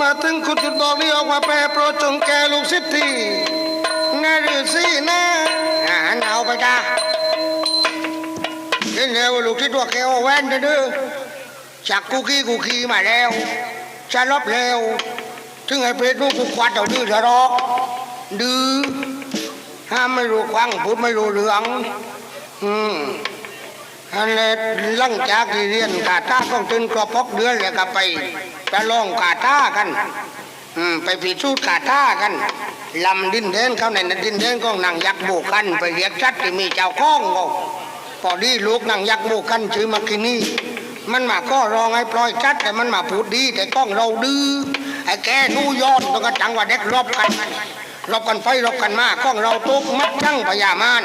มาถึงคุณจุดบอกนี้ออกมาแปรโปรจงแกลูกศิษย์ทีนาฤษีนะอาหารเอาไปจ้าเห็นแล้วลูกศิษย์ว่าแกเอาแว่นเด้อจากกูกี้กูขี้มาแล้วจะลบแล้วถึงไอ้เพชรนู่นกูควัดเอาดื้อทะเลาะดื้อห้ามไม่รู้ควังพูดไม่รู้เรื่องอืม อันนี้หลังจากที่เรียนกาตาต้องตื่นครบพกเดือนแล้วก็ไปไปลองกาตากัน อืมไปพิสูจน์กาตากันลำดินเดนเขาในนั้นดินเดนก็นางยักษ์โบกกัน ไปเรียกชัดที่มีเจ้าข้องก็พอดีลูกนางยักษ์โบกกันชื่อมากินี่มันมาก็รองให้ปล่อยชัดแต่มันมาพูดดีแต่ก้องเราดื้อไอ้แกนู่ย้อนต้องกระจังว่าเด็กรบกันรบกันไฟรบกันมากก้องเราตุกมัดจังพยามาน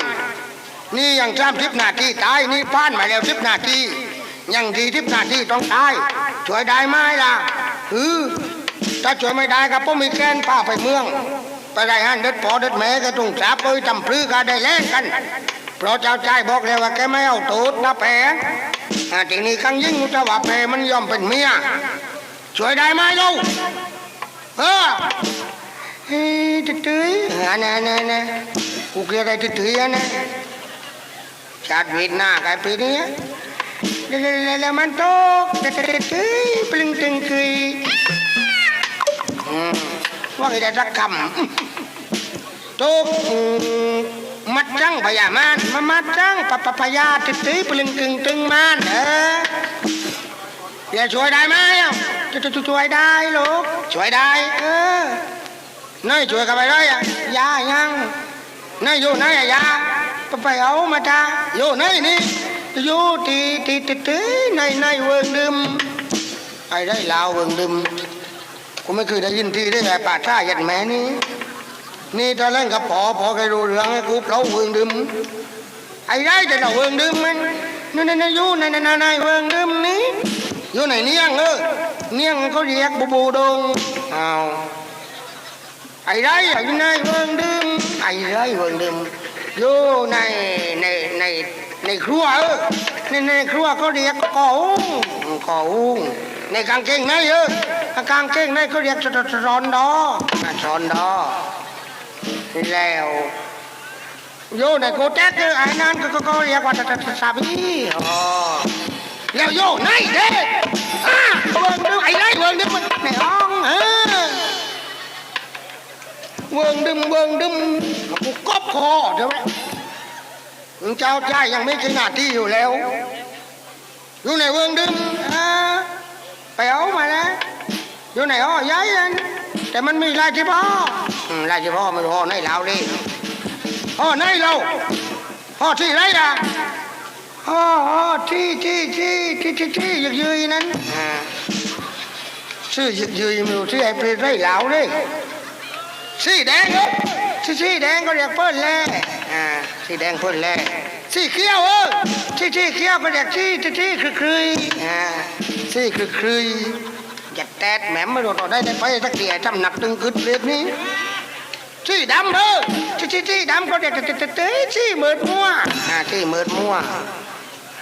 นี่ยังสามทิพนาทีตายนี่ผ่านมาแล้วทิพนาทียังดีทิพนาทีต้องตายช่วยได้ไหมล่ะหือถ้าช่วยไม่ได้ก็ผมมีแกนป้าไปเมือง ไปได้หันเด็ดพอเด็ดแม่ก็ต้องจับไปทำพลื้ก็ได้แล่นกัน เพราะเจ้าชายบอกแล้วว่าแกไม่เอาตูดนะแปะอ่ทีนี้ครั้งยิ่งอุตว่าแปะมันยอมเป็นเมียช่วยได้ไหมลูกเออเฮ้ยตื้อๆอ่านะนะนะกูเกลียดอะไรตื้อๆอะนะ ชาติวิทหน้าไก่ปีนี้แล้วมันตกตึ๊ดปลึงตึงกุยอืมว่าไงได้สักคำตกมัดจังพยามานมามัดจังปะปะพยาตึ๊ดปลึงตึงตึงมานเอออย่าช่วยได้ไหมอะจะจะช่วยได้ลูกช่วยได้ เออน้อยช่วยกันไปเลยอะยายัง น้อยอยู่ไหนอะยาไปเอามาจ้าอยู่ไหนนี่อยู่ที่ที่ที่ที่ในในเวิงดึมไอ้ได้ลาวเวิงดึมกูไม่เคยได้ยินที่ได้แต่ป่าท่ายันแม่นี่นี่ตอนเล่นกับพอพอเคยรู้เรื่องให้กูเล่าเวิงดึมไอ้ได้แต่เราเวิงดึมมันนั่นนั่นอยู่ในในในเวิงดึมนี้อยู่ไหนเนียงเออเนียงเขาเรียกบูบูดงอ้าวไอ้ได้อยู่ในเวิงดึม ไอ้ได้เวิงดึมอยู่ในในในในครัวเออในในครัวเขาเรียกกออุ้งกออุ้งในกางเกงในเออกางเกงในเขาเรียกสอนดอสอนดอแล้วอยู่ในโกแจ็คเออไอ้นั่นก็ก็เรียกว่าซาบีอ๋อแล้วอยู่ในเด้อ่าเวิร์งดึงไอ้ไรเวิร์งดึงในห้องเออ เวิงดึมเวิงดึมกูกอบคอใช่ไหมมึงเจ้าชายยังไม่ใช่หน้าที่อยู่แล้ว อยู่ในเวิงดึมอไปเอามาแล้วอยู่ในห้อย้ายนั่นแต่มันมีลายที่พ่อลายที่พ่อไม่รู้ห่อในเราดิห่อในเราห่อที่ไรล่ะห่อห่อที่ที่ที่ที่ที่ที่ยึกยืยนั้นชื่อยึกยืยไมือที่ไอ้เปรไรเหลาดิ สีแดงเออสีสีแดงก็เรียกเปิ้ลแล่อ่าสีแดงเปิ้ลแล่สีเขียวเออสีสีเขียวก็เรียกสีสีสีคือครุยอ่าสีคือครุยอย่าแตดแหมไม่รู้ต่อได้ได้ไปสักเดียจำหนักตึงกึดเรียบนี้สีดำเออสีสีสีดำก็เรียกเตเตเตสีเมิดมัวอ่าสีเมิดมัว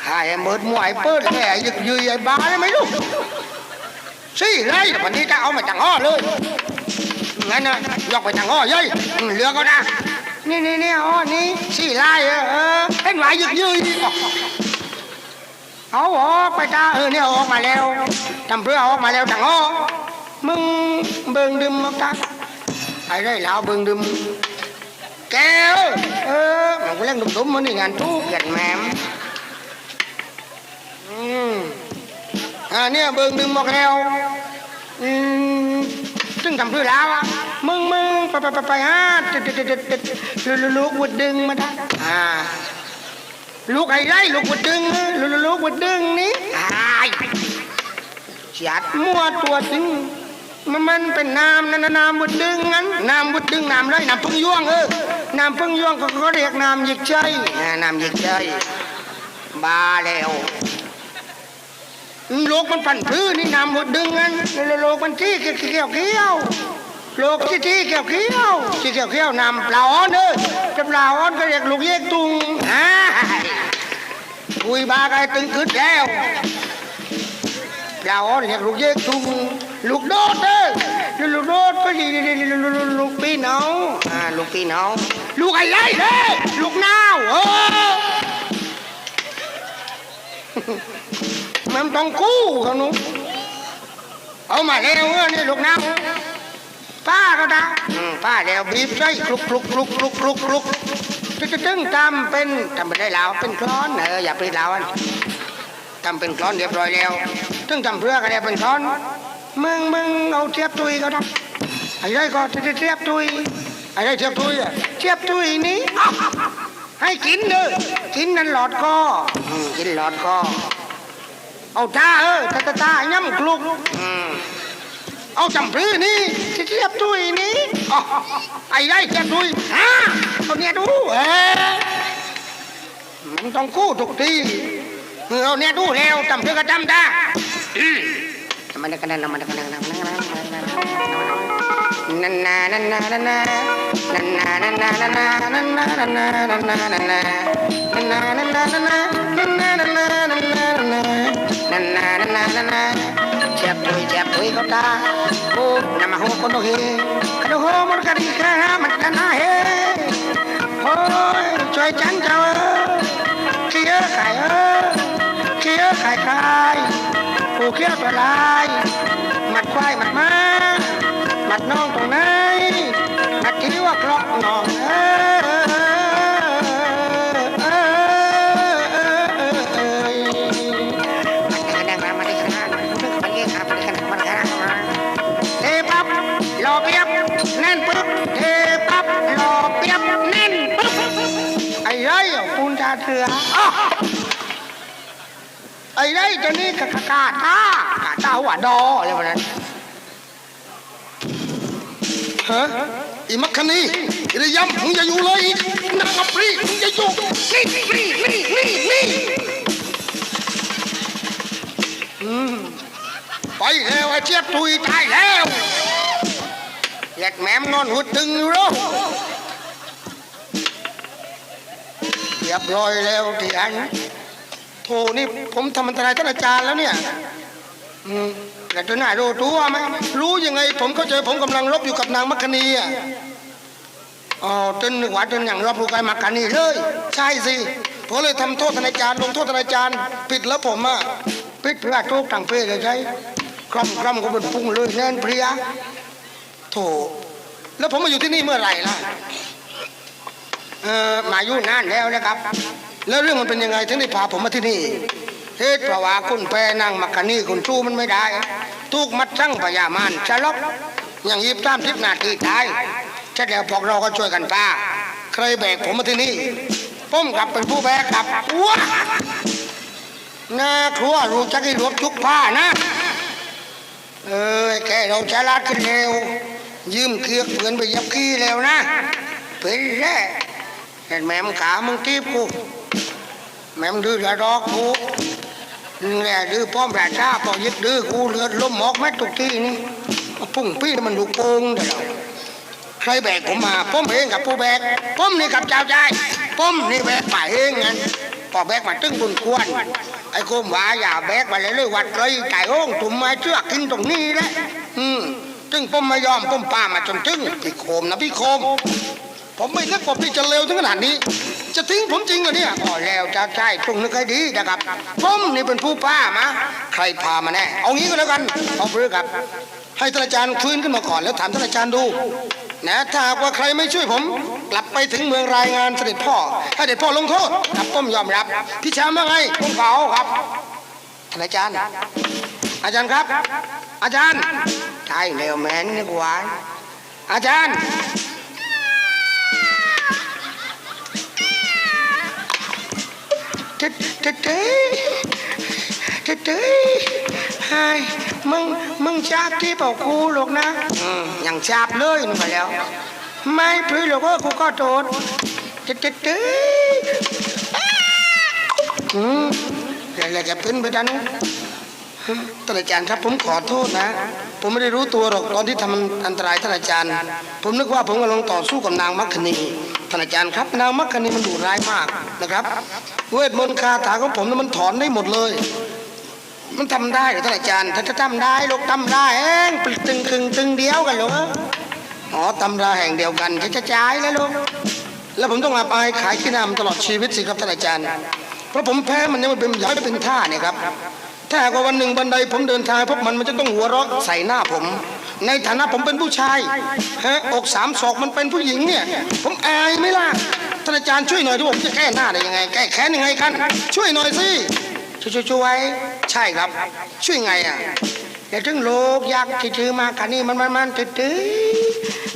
หายเมิดมัวไอ้เปิ้ลแล่ยึกยืยไอ้บ้าได้ไหมลูกสีไรวันนี้จะเอามาจังอ้อเลย งั้นนะยกไปทางอ้อเย้ยเหลือก็นะ นี่นี่นี่อ้อนี่สี่ลายเออเออเห็นไหวหยึกยืยเอาออกไปตาเออเนี่ยออกมาแล้วทำเพื่อออกมาแล้วทางอ้อมึงเบิ่งดึมมาตาไอ้ได้แล้วเบิ่งดึมแก้วเออมันก็เล่นดุมๆมันนี่งานทุกกันแมมอืมอ่าเนี่ยเบิ่งดึมบอกแล้วอืม ซึ่งทำเพื่อแล้วอะมึงมึงไปไปไปไปฮะติดติดติดติดลูกลูกวุดดึงมาได้อ่าลูกไอ้ไรลูกวุดดึงลูกลูกวุดดึงนี่อ้าจัดมั่วตัวถึงมันมันเป็นน้ำนั่นน้ำวุดดึงงั้นน้ำวุดดึงน้ำไรน้ำพึ่งย่วงเออน้ำพึ่งย่วงก็เขาเรียกน้ำหยิกใจอ่าน้ำหยิกใจบ้าแล้ว โลกมันปั่นพื้นนี่นำหดดึงงั้นโลกมันที่เกี่ยวเกี้ยวโลกที่ที่เกี่ยวเกี้ยวที่เกี่ยวเกี้ยวนำปลาอ้อนเออจำลาอ้อนก็เรียกลูกเยกตุงฮะคุยบากายตึงขึ้นแล้วปลาอ้อนเรียกลูกเยกตุงลูกโดดเออลูกโดดก็ดีลูกปีนาอ่าลูกปีนเอาลูกอะไรเด้ลูกนาวเออ มันต้องกู้เขานูเอามาแล้วเออนี่ลูกน้ำป้าก็ได้ป้าแล้วบีบไส้คลุกคลุกคลุกคลุกคลุกคลุกจะตึ้งทำเป็นทำไปได้แล้วเป็นคลอนเอออย่าไปแล้วทำเป็นคลอนเรียบร้อยแล้วตึ้งทำเพื่ออะไรเป็นคลอนมึงมึงเอาเทียบตุยก็ได้อะไรก็เทียบตุยอะไรเทียบตุยเทียบตุยนี้ให้กินเด้อกินนั่นหลอดคอกินหลอดคอ เอาตาเออตาตาตาย้ำกลุกเอาจำพื้นนี่เทียบดุยนี่ไอ้ไรเทียบดุยฮะเอาเนี่ยดูเออมันต้องกู้ถูกทีเอาเนี่ยดูแล้วจำพรีก็จำได้มันกันนั่นกันนั่นนั่นนั่นนั่นนั่นนั่นนั่นนันนั่นนั่นนั่นนั่นนั่นนั่นนั่นนั่นนั่นันนั่นันนั่นันนั่นันนั่นันนั่นันนั่นันนั่นันนั่นันนั่นันนั่ นานานานานาเจ็บปุยเจ็บปุยก็ตาโอ้นามาโฮคนโอเฮคดโฮมันกันดีค่ะมันกันนะเฮโอ้ยช่วยจังเจ้าเคียไข่เออเคียไข่ไข่ผู้เคียตัวลายมัดควายมัดมามัดน้องตรงไหนมัดคิ้วกลอกน้องเออ ไอ้ตัวนี้กะกะกาตากาตาหัวดออะไรแบบนั้นฮะอีมักคณีอิริยมมึงอย่าอยู่เลยอีกนางอัปรีมึงอย่าอยู่นี่นี่นี่นี่นี่ไปแล้วไอ้เจี๊ยบตุยตายแล้วเหล็กแหมมนอนหุดตึงอยู่รู้เรียบร้อยแล้วที่อัน โธ่นี่ผมทำอันตรายท่านอาจารย์แล้วเนี่ยอืมแล้วตัวหน้ารู้ตัวไหมรู้ยังไง ผมเข้าใจผมกำลังรบอยู่กับนางมัคคณีอะอ๋อตึนนึกว่าตึนอย่างรอบรู้กมากันนี่เลย ใช่สิผมเลยทำโทษท่านอาจารย์ลงโทษท่านอาจารย์ผิดแล้วผมอะปิดเพื่อทุกต่างเพศเลยใช่คร่ำคร่ำก็เป็นพุ่งเลยแน่นเพลียโธ่แล้วผมมาอยู่ที่นี่เมื่อไหร่ล่ะเออมาอยู่นานแล้วนะครับ แล้วเรื่องมันเป็นยังไงถึงได้พาผมมาที่นี่เหตุเพราะว่าคุณแปรนั่งมักกะนี่คุณสู้มันไม่ได้ทุกมัดสั่งพยามานชะลบอย่างยีบตามทิพนาทีตายเสร็จแล้วพวกเราก็ช่วยกันป้าใครแบกผมมาที่นี่ผมกลับเป็นผู้แบกครับว้าหน้าครัวรู้จักให้รวบจุกผ้านะ เออแกเราฉลาดขึ้นเร็ว ยืมเครือกเพื่อนไปยับขี้แล้วนะเป็นแร่เห็นแม่มขามึงตีบกู แม่มดื้อระดอกกูแหละดื้อป้อมราชาพอยึดดื้อกูเลือดล้มหมอกแม่ทุกที่นี่พุ่งปี้มันลูกโป่งเดี๋ยวใครแบกผมมาผมเองกับผู้แบกผมนี่กับเจ้าใจผมนี่แบกมาเองงั้นพอแบกมาตึ้งบุญควรไอ้โคมว่าอย่าแบกมาเลยเลยวัดเลยไก่โอ่งถุ่มไม้เชือกกินตรงนี้แหละอืมตึ้งผมไม่ยอมผมป้ามาจนตึ้งพี่โคมนะพี่โคม ผมไม่นึกว่าพี่จะเลวถึงขนาดนี้ จะทิ้งผมจริงเหรอเนี่ยพอแล้วเจ้าชายตรงนึกให้ดีนะครับ ผมนี่เป็นผู้ป้ามาใครพามาแน่ เอางี้ก็แล้วกันเอาเพื่อครับ ให้ท่านอาจารย์ฟื้นขึ้นมาก่อนแล้วถามท่านอาจารย์ดู นะถ้าหากว่าใครไม่ช่วยผม กลับไปถึงเมืองรายงานเสด็จพ่อให้เสด็จพ่อลงโทษครับผมยอมรับ พี่ชามว่าไงผมเขาครับท่านอาจารย์ อาจารย์ครับ อาจารย์ใช่แล้วแม่นนึกว่าอาจารย์ ตึ๊ดตึ๊ดตึ๊ดตึ๊ดตึ๊ดไอ้มึง มึงจับที่เป่ากูหรอกนะอืมยังจับเลยนึกว่าแล้ว ไม่พลือหรอกว่ากูก็โดนตึ๊ดตึ๊ดตึ๊ดอืมแล้วแกพื้นไปด้านนู้นท่านอาจารย์ครับผมขอโทษนะ ผมไม่ได้รู้ตัวหรอกตอนที่ทำอันตรายท่านอาจารย์ ผมนึกว่าผมกำลังต่อสู้กับนางมัคคณี ท่านอาจารย์ครับ นางมัคคณีมันดุร้ายมากนะครับ เวทมนต์คาถาของผมนั้นมันถอนได้หมดเลย มันทำได้เหรอท่านอาจารย์ถ้าจะทำได้ลูกทำได้เองปลึกตึงตึงตึงเดียวกันเหรออ๋อตำราแห่งเดียวกันจะจะจ่ายแล้วลูกแล้วผมต้องอับอายขายขี้หน้ามตลอดชีวิตสิครับท่านอาจารย์ เพราะผมแพ้มันยังไม่เป็นยายไม่เป็นท่าเนี่ยครับถ้าหากว่าวันหนึ่งบันไดผมเดินทางพบมันมันจะต้องหัวเราะใส่หน้าผม ในฐานะผมเป็นผู้ชายฮะอกสามศอกมันเป็นผู้หญิงเนี่ย ผมอายไหมล่ะท่านอาจารย์ช่วยหน่อยที่ผมจะแก้หน้าได้ยังไง แก้แค้นยังไงกัน ช่วยหน่อยสิช่วยช่วยใช่ครับ ช่วยไงอะอย่าถึงโลกอยากตื้อมากันนี้มันมันมันตื้อตื้อ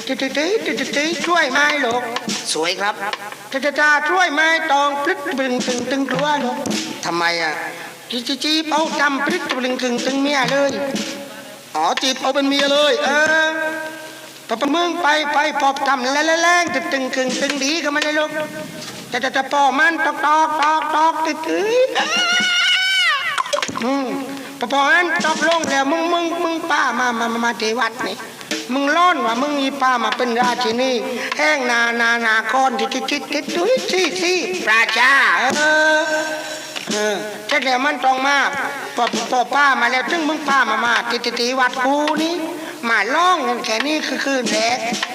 ตื้อตื้อตื้อช่วยไม้โลกสวยครับตาตาช่วยไม้ตองพลิกบึงตึงตึงกลัวโลกทำไมอะจีจีเอาจำพลิกบึงตึงตึงเมียเลย อ๋อจีบเอาเป็นเมียเลย เออปะปะมึงไปไปปอบทำแล้วแล้วแล้วตึงตึงตึงตึงดีกันมาเลยลูกจะจะจะปอมันตอกตอกตอกตอกตื้อออืมพอพออันตอกลงแล้วมึงมึงมึงป้ามามามาที่วัดนี่มึงร้อนว่ามึงมีป้ามาเป็นราชินีแห้งนานานาคอนที่ที่ที่ที่ที่ที่ที่ราชาเออ เออเสร็จแล้วมันต้องมาพอพอป้ามาแล้วถึงมึงป้ามามาที่ที่ที่วัดกูนี่มาร้องกันแค่นี้คือคืนแหละ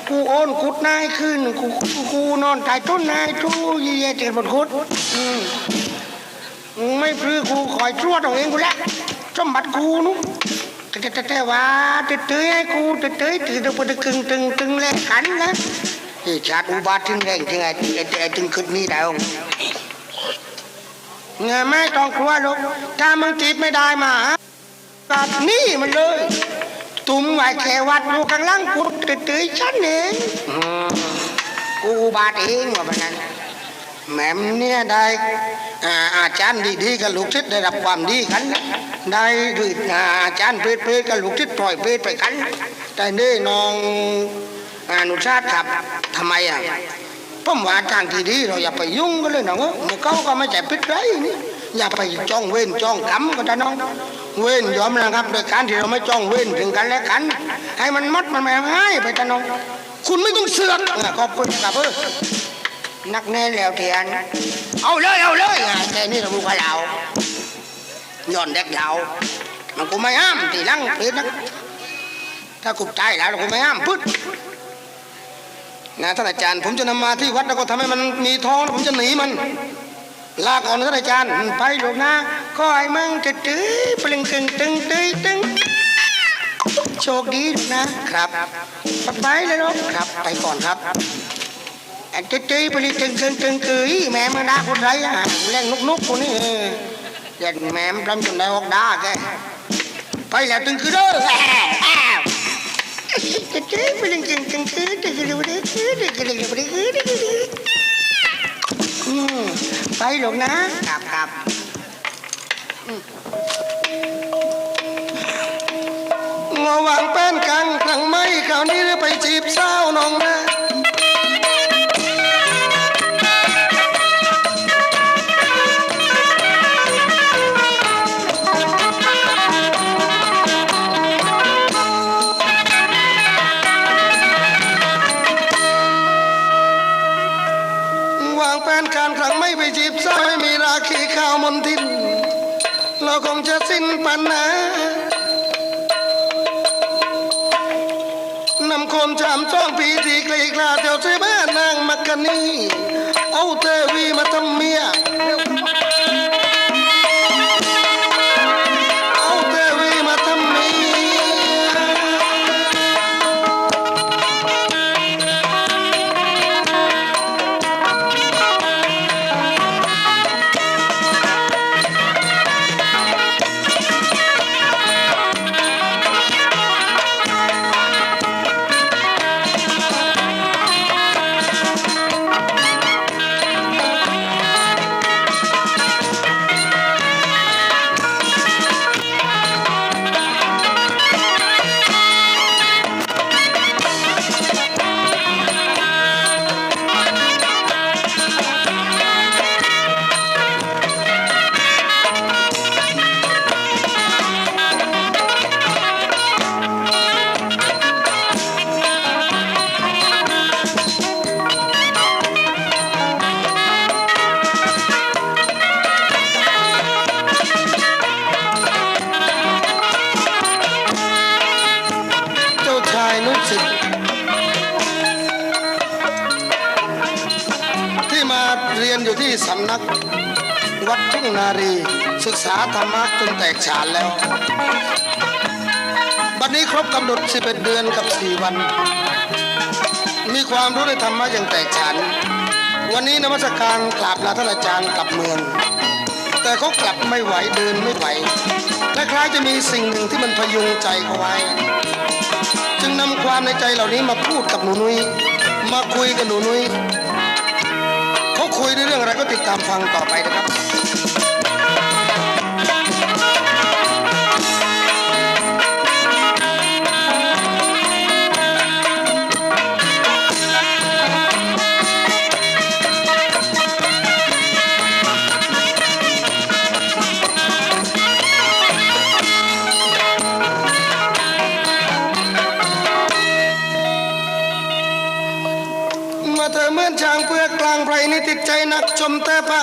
กูโอนกุดนายคืนกูกูนอนใต้ต้นนายทูเยี่ยเจ็บบนคุดอืมไม่พือกูคอยตรวจเอาเองกูแหละสมบัติกูนุแต่แต่แต่แต่ว่าตื่นตื่นให้กูตื่นตื่นตื่นตื่นตื่นตึงตึงตึงแลกกันนะไอ้ชาติอุบาทถึงแรงถึงไอ้ไอ้ไอ้ถึงขึ้นนี่ได้อง เงยไม่ต้องกลัวลูกถ้ามึงจีบไม่ได้มากับนี่มันเลย ตุ้มไหวแควัดอยู่ข้างล่างกูตื่นฉันเองกูบาทเองว่าแบบนั้นแม่เนี่ยได้อาอาจารย์ดีๆกับลูกศิษย์ได้รับความดีกัน ได้หรืออ่าอาจารย์เพศเพศกับลูกศิษย์ปล่อยเพศไปกัน แต่นี่น้องอนุชาติครับทำไมอะ ผมว่าทางที่ดีเราอย่าไปยุ่งกันเลยนะเว้ยมันเขาก็ไม่ใช่พิษไรนี่อย่าไปจ้องเว้นจ้องกรรมกันนะน้อง เว้นยอมนะครับโดยการที่เราไม่จ้องเว้นถึงกันและกัน ให้มันมัดมันไม่ให้ไปนะน้อง คุณไม่ต้องเสือกขอบคุณครับเออนักแน่แล้วเทียนเอาเลยเอาเลยแต่นี่เราบุกเราย้อนเด็กเรามันกูไม่ห้ามตีลังเพชรนะถ้ากูตายแล้วกูไม่ห้ามพึ่ นะท่านอาจารย์ ผมจะนำมาที่วัดแล้วก็ทำให้มันมีท้องแล้วผมจะหนีมัน ลาก่อนนะท่านอาจารย์ไปลูกนะขอให้มึงจะตื้อปลึงตึงตึงตึงตึงโชคดีลูกนะครับไปเลยลูกครับ ไปก่อนครับอันตีไปเลยตึงตึงตึงกึยแม่มันด่าคนไรอะเล่นนุกนุกคนนี้เออเล่นแม่มันรำจนได้ออกด่าแกไปแล้วตึงคือเด้อ ไปหลงนะครับครับงอวังแป้นกันครั้งไม่คราวนี้หรือไปจีบสาวน้องนะ คงจะสิ้นปัญหานำคนจำจ้องปีที่กลีกลาเที่ยวใช้บ้านนางมักกะนีเอาเทวีมาทำมี ษาธรรมะจนแตกฉานแล้ว บัดนี้ครบกำหนด 11 เดือนกับ 4 วัน มีความรู้ในธรรมะอย่างแตกฉาน วันนี้นมัสการกราบลาท่านอาจารย์กลับเมือง แต่เขากลับไม่ไหวเดินไม่ไหว และคล้ายจะมีสิ่งหนึ่งที่มันพยุงใจเขาไว้ จึงนำความในใจเหล่านี้มาพูดกับหนูนุย้ยมาคุยกับหนูนุย้ยเขาคุยในเรื่องอะไรก็ติดตามฟังต่อไปนะครับ ติดใจนักชมแต่พระ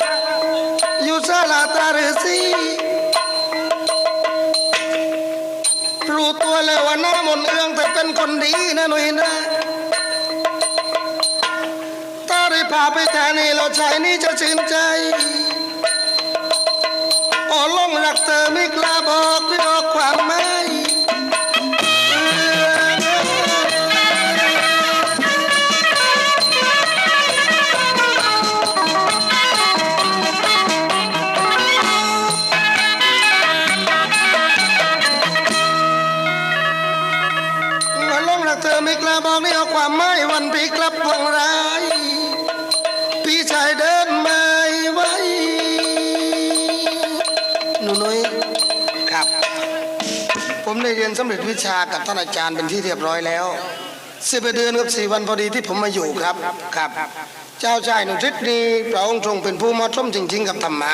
อยู่ศาลาตาฤาษีรู้ตัวแล้วว่าหน้ามนเอื้องแต่เป็นคนดีนะหนุ่ยนะถ้าได้พาไปแทนนี่เราชายนี่จะชื่นใจโอ้ลงรักเธอไม่กล้าบอกไม่บอกความหม นสำเร็จวิชากับท่านอาจารย์เป็นที่เรียบร้อยแล้วสิบเดือนกับสี่วันพอดีที่ผมมาอยู่ครับครับ เจ้าชายหนุทิศนี้พระองค์ทรงเป็นผู้มาะสมจริง ๆ กับธรรมะ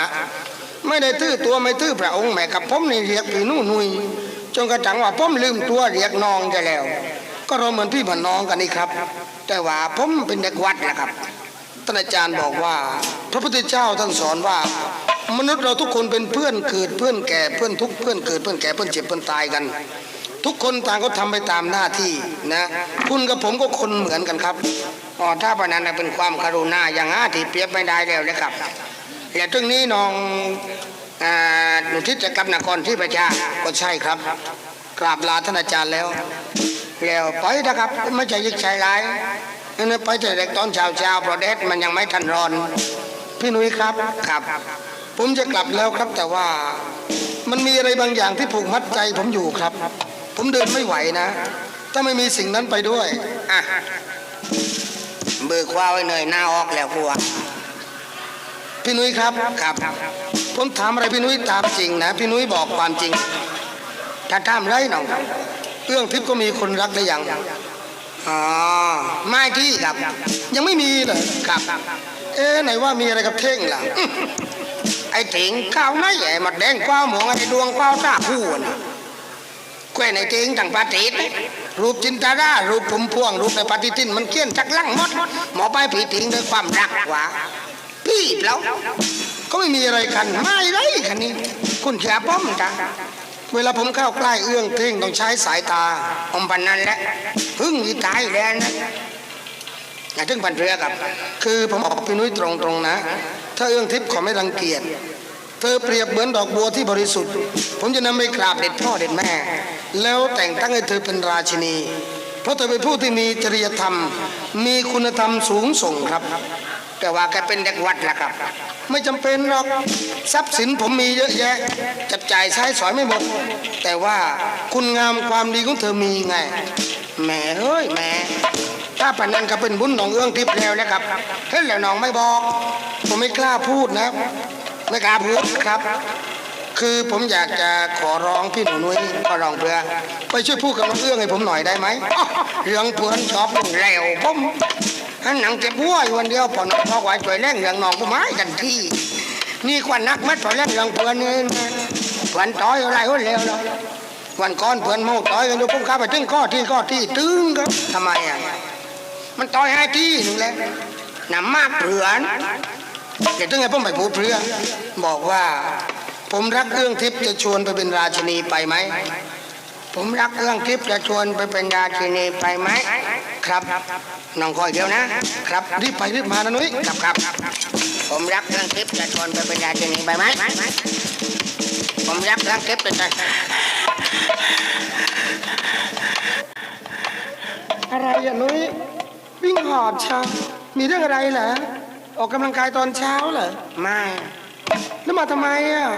ไม่ได้ตื้อตัวไม่ตื้อพระองค์แม้กับผมนี่เรียกพี่นู่นุยจนกระทั่งว่าผมลืมตัวเรียกน้องจะแล้ว ก็เราเหมือนพี่เหมือนน้องกันนี่ครับ แต่ว่าผมเป็นเด็กวัดนะครับท่านอาจารย์บอกว่า พระพุทธเจ้าท่านสอนว่า มนุษย์เราทุกคนเป็นเพื่อนเกิดเพื่อนแก่เพื่อนทุกเพื่อนเกิดเพื่อนแก่เพื่อนเจ็บเพื่อนตายกัน ทุกคนต่างก็ทำไปตามหน้าที่นะ คุณกับผมก็คนเหมือนกันครับอ๋อถ้าปานั้นนะเป็นความกรุณาอย่างอาที่เปรียบไม่ได้แล้วนะครับและตรงนี้น้องหนูทิศจะกลับนครที่ประชาก็ใช่ครับกราบลาท่านอาจารย์แล้ว แล้วไปนะครับไม่ใช่ยิกชายร้ายนั่นไปแต่เด็กตอนเช้าเช้าๆเพราะแดดมันยังไม่ทันร้อน พี่นุ้ยครับครับ ผมจะกลับแล้วครับแต่ว่ามันมีอะไรบางอย่างที่ผูกมัดใจผมอยู่ครับ ผมเดินไม่ไหวนะ ถ้าไม่มีสิ่งนั้นไปด้วยอะเบิกว่าไว้หน่อยหน้าออกแล้วกลัวพี่นุ้ยครับครับผมถามอะไรพี่นุ้ยตามจริงนะ พี่นุ้ยบอกความจริงถ้าถามไรน้องเรื่องทิพย์ก็มีคนรักได้ยังอ๋อไม่ที่ครับ ยังไม่มีเลยครับ เอ๊ะไหนว่ามีอะไรกับเท่งล่ะอื้อไอ้เถิงข้าวน้อยใหญ่มาแดงกว้าวหมองไอ้ดวงกว้าวตาคู่น่ะ แควนไอ้เถิงต่างประเทศรูปจินตารารูปผมพวง รูปในปฏิทินมันเกี้ยนจักลังมด หมอไปผีถิงด้วยความรักหวาพี่แล้วก็ไม่มีอะไรกันไม่ไรคันนี้ คุณเชื่ป้อมจ้ะเวลาผมเข้าใกล้เอื้องเท่งต้องใช้สายตาอมปันนั้นแหละพึ่งยีตายแล้วนะอย่าถึงพันเรือกับ คือผมบอกพี่นุ้ยตรงๆนะ ถ้าเอื้องทิพย์ขอไม่รังเกียจ ธอเปรียบเหมือนดอกบัวที่บริสุทธิ์ ผมจะนำไปกราบเด็ดพ่อเด็ดแม่ แล้วแต่งตั้งให้เธอเป็นราชินี เพราะเธอเป็นผู้ที่มีจริยธรรม มีคุณธรรมสูงส่งครับ แต่ว่าแกเป็นเด็กวัดแหละครับ ไม่จำเป็นหรอกทรัพย์สินผมมีเยอะแยะ จับจ่ายใช้สอยไม่หมด แต่ว่าคุณงามความดีของเธอมีไงแหมเฮ้ยแหมถ้าปานนั้นก็เป็นบุญหนองเอื้องทิพย์แล้วนะครับเฮ้ยแล้วน้องไม่บอก ผมไม่กล้าพูดนะ ไม่กล้าพูดครับ คือผมอยากจะขอร้องพี่หนูนุ้ยขอร้องเพื่อ ไปช่วยพูดกับน้องเอื้องให้ผมหน่อยได้ไหมอ้อเรื่องเพื่อนชอบเรื่องแล้วผมหันหนังเจ็บหัวอยู่วันเดียวพอน้องพอไหวช่วยเล่นเรื่องน้องผมไม่กันที่นี่ควันนักมัดช่วยเล่นเรื่องเพื่อนนี่เพื่อนต่อยอะไรคนเลวเนาะวันก่อนเพื่อนเมาต่อยกันอยู่ผมข้าไปถึงข้อที่ข้อที่ตึงครับทำไมอะมันต่อยให้ที่หนึ่งแล้วนำมากเพื่อน เดี๋ยวต้องไงพ่อหมายพูดเพื่อบอกว่า ผมรักเรื่องทิพย์จะชวนไปเป็นราชินีไปไหม ผมรักเรื่องทิพย์จะชวนไปเป็นราชินีไปไหม ครับน้องคอยเดียวนะ ครับรีบไปรีบมานะนุ้ยครับครับ ผมรักเรื่องทิพย์จะชวนไปเป็นราชินีไปไหม ผมรักเรื่องทิพย์จะอะไรอะนุ้ยวิ่งหอบชามีเรื่องอะไรเหรอ ออกกำลังกายตอนเช้าเหรอไม่แล้วมาทำไมอะ